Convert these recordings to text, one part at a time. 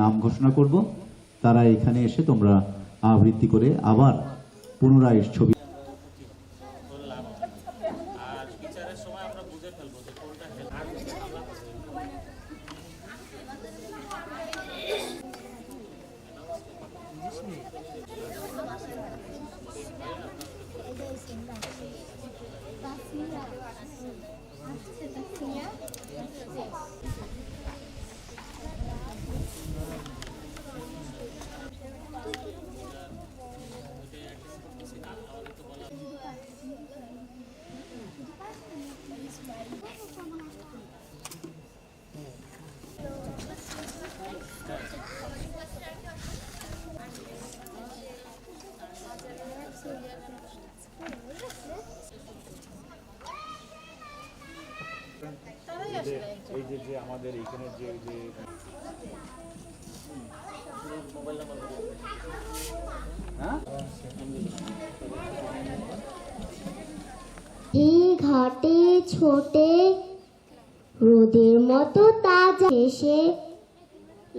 নাম ঘোষণা করব। তারা এখানে এসে তোমরা আবৃত্তি করে আবার পুনরায় ছবি এই যে যে আমাদের এখানে যে যে এই ঘাটে ছোটে রোদের মতো তাজা এসে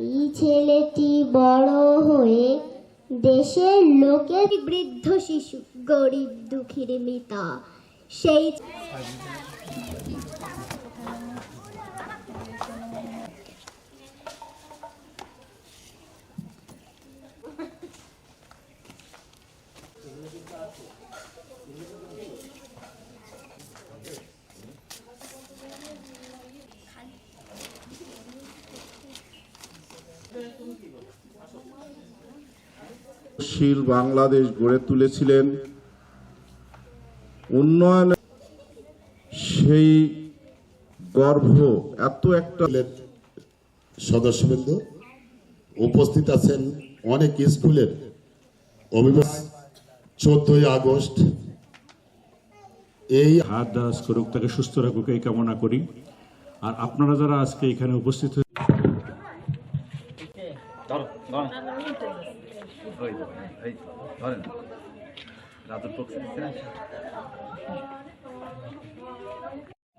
এই ছেলেটি বড় হয়ে দেশের লোকের বৃদ্ধ শিশু গরিব দুঃখীর মিতা। সেই শীল বাংলাদেশ গড়ে তুলেছিলেন। উন্নয়ন সেই গর্ভ এত একটা সদস্যবৃন্দ উপস্থিত আছেন অনেক স্কুলের অভিভাবক। চোদ্দই আগস্ট এই হাত দারাজ করুক তাকে সুস্থ রাখুক এই কামনা করি। আর আপনারা যারা আজকে এখানে উপস্থিত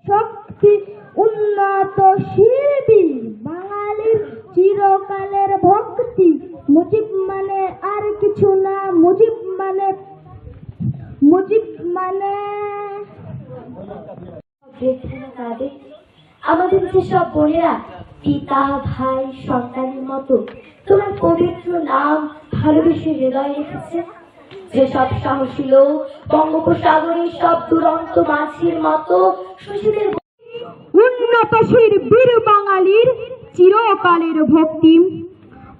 শক্তি উন্নত শিল্পী বাঙালির চিরকালের ভক্তি। মুজিব মানে আর কিছু না মুজিব মানে মুজিব মানে। আমাদের যেসব বোনেরা পিতা, ভাই, সন্তানের মতো। তোমার পবিত্র নাম ভালোবেসে হৃদয়ে রেখেছে। যেসব সাহসী লোক বঙ্গোপসাগরের সব দুরন্ত মাঝির মতো শশীদের উন্নতশীল বীর বাঙালির চিরকালের ভক্তি।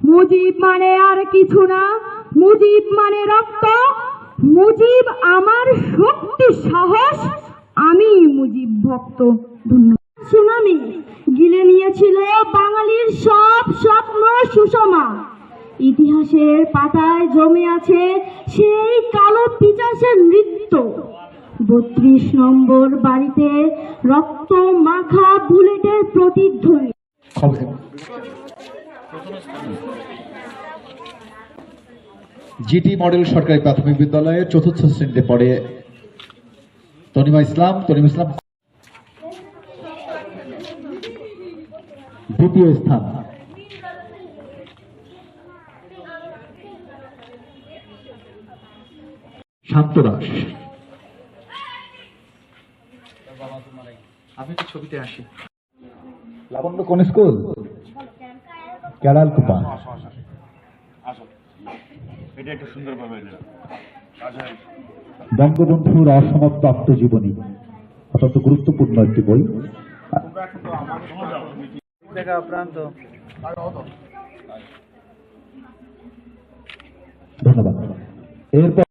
মুজিব মানে আর কিছু না। মুজিব মানে রক্ত। মুজিব আমার শক্তি, সাহস। আমি মুজিব ভক্ত। ধন্যবাদ। নিয়েছিল বাঙালির সব স্বপ্ন সুষমা। ইতিহাসের পাতায় জমে আছে সেই কালো পিচাসের নৃত্য। বত্রিশ নম্বর বাড়িতে রক্ত মাখা বুলেটের প্রতিধ্বনি। জিটি মডেল সরকারি প্রাথমিক বিদ্যালয়ের চতুর্থ শ্রেণীতে পড়ে তনিমা ইসলাম। তনিমা ইসলাম দ্বিতীয় স্থান। শান্ত দাস আমি তো ছবিতে আসি। লাবণ্য কোন স্কুল? কেরাল কুপা এটা একটু সুন্দরভাবে আচ্ছা বঙ্গবন্ধুর অসমাপ্ত আত্মজীবনী অত্যন্ত গুরুত্বপূর্ণ একটি বই। দেখা pronto. ধন্যবাদ এরপর